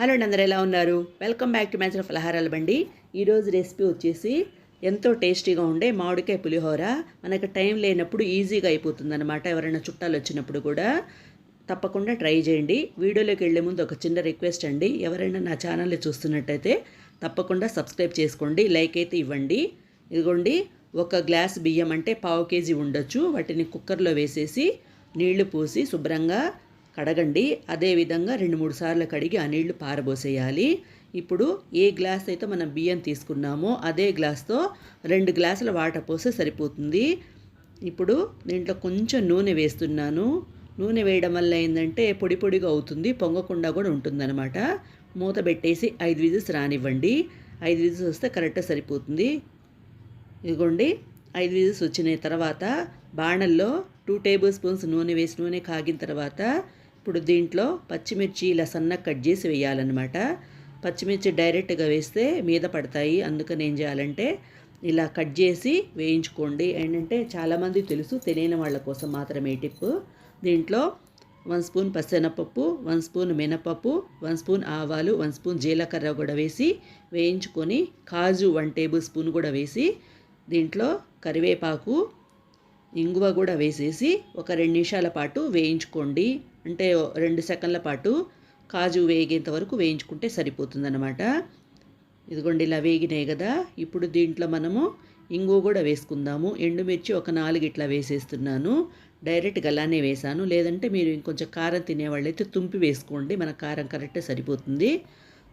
Hello అండి అందరు ఎలా ఉన్నారు? వెల్కమ్ బ్యాక్ టు మ్యాచ్ ఫలహారాలు బండి. ఈరోజు రెసిపీ వచ్చేసి ఎంతో టేస్టీగా ఉండే మామిడికాయ పులిహోర. మనకు టైం లేనప్పుడు ఈజీగా అయిపోతుందన్నమాట. ఎవరైనా చుట్టాలు వచ్చినప్పుడు కూడా తప్పకుండా ట్రై చేయండి. వీడియోలోకి వెళ్ళే ముందు ఒక చిన్న రిక్వెస్ట్ అండి. ఎవరైనా నా ఛానల్ని చూస్తున్నట్టయితే తప్పకుండా సబ్స్క్రైబ్ చేసుకోండి. లైక్ అయితే ఇవ్వండి. ఇదిగోండి ఒక గ్లాస్ బియ్యం అంటే పావు కేజీ ఉండొచ్చు. వాటిని కుక్కర్లో వేసేసి నీళ్ళు పోసి శుభ్రంగా కడగండి. అదేవిధంగా రెండు మూడు సార్లు కడిగి ఆ నీళ్ళు పారబోసేయాలి. ఇప్పుడు ఏ గ్లాస్ అయితే మనం బియ్యం తీసుకున్నామో అదే గ్లాస్తో రెండు గ్లాసుల వాటర్ పోస్తే సరిపోతుంది. ఇప్పుడు దీంట్లో కొంచెం నూనె వేస్తున్నాను. నూనె వేయడం వల్ల ఏంటంటే పొడి పొడిగా అవుతుంది పొంగకుండా కూడా ఉంటుందన్నమాట. మూత పెట్టేసి ఐదు విజిల్స్ రానివ్వండి. ఐదు విజిల్స్ వస్తే కరెక్ట్గా సరిపోతుంది. ఇదిగోండి ఐదు విజిల్స్ వచ్చిన తర్వాత బాణల్లో టూ టేబుల్ స్పూన్స్ నూనె వేసి నూనె కాగిన తర్వాత ఇప్పుడు దీంట్లో పచ్చిమిర్చి ఇలా సన్నగా కట్ చేసి వేయాలన్నమాట. పచ్చిమిర్చి డైరెక్ట్గా వేస్తే మీద పడతాయి. అందుకని ఏం చేయాలంటే ఇలా కట్ చేసి వేయించుకోండి. ఏంటంటే చాలామంది తెలుసు తెలియని వాళ్ళ కోసం మాత్రమే టిప్. దీంట్లో వన్ స్పూన్ పసెనపప్పు వన్ స్పూన్ మినపప్పు వన్ స్పూన్ ఆవాలు వన్ స్పూన్ జీలకర్ర కూడా వేసి వేయించుకొని కాజు వన్ టేబుల్ స్పూన్ కూడా వేసి దీంట్లో కరివేపాకు ఇంగువ కూడా వేసేసి ఒక రెండు నిమిషాల పాటు వేయించుకోండి. అంటే రెండు సెకండ్ల పాటు కాజు వేగేంత వరకు వేయించుకుంటే సరిపోతుందన్నమాట. ఇదిగోండి ఇలా వేగినాయి కదా. ఇప్పుడు దీంట్లో మనము ఇంగువ కూడా వేసుకుందాము. ఎండుమిర్చి ఒక నాలుగు ఇట్లా వేసేస్తున్నాను. డైరెక్ట్గా అలానే వేసాను. లేదంటే మీరు ఇంకొంచెం కారం తినేవాళ్ళైతే తుంపి వేసుకోండి. మన కారం కరెక్టే సరిపోతుంది.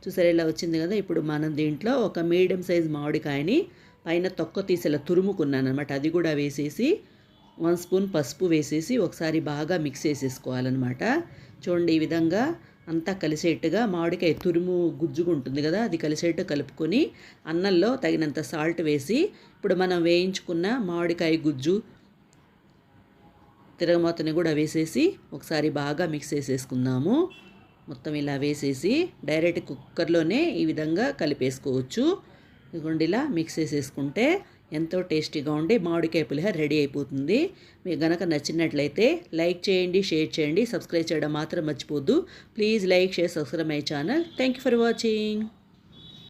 చూసారా ఇలా వచ్చింది కదా. ఇప్పుడు మనం దీంట్లో ఒక మీడియం సైజ్ మామిడికాయని పైన తొక్క తీసేలా తురుముకున్నాను అనమాట అది కూడా వేసేసి వన్ స్పూన్ పసుపు వేసేసి ఒకసారి బాగా మిక్స్ చేసేసుకోవాలన్నమాట. చూడండి ఈ విధంగా అంతా కలిసేట్టుగా మామిడికాయ తురుము గుజ్జుగా ఉంటుంది కదా అది కలిసేట్టు కలుపుకొని అన్నంలో తగినంత సాల్ట్ వేసి ఇప్పుడు మనం వేయించుకున్న మామిడికాయ గుజ్జు తిరగమూతని కూడా వేసేసి ఒకసారి బాగా మిక్స్ చేసేసుకుందాము. మొత్తం ఇలా వేసేసి డైరెక్ట్ కుక్కర్లోనే ఈ విధంగా కలిపేసుకోవచ్చు. ఇదిగోండి ఇలా మిక్స్ చేసేసుకుంటే ఎంతో టేస్టీగా ఉండే మామిడికాయ పులిహోర రెడీ అయిపోతుంది. మీకు గనక నచ్చినట్లయితే లైక్ చేయండి షేర్ చేయండి సబ్స్క్రైబ్ చేయడం మాత్రం మర్చిపోద్దు. Please like share subscribe my channel. Thank you for watching.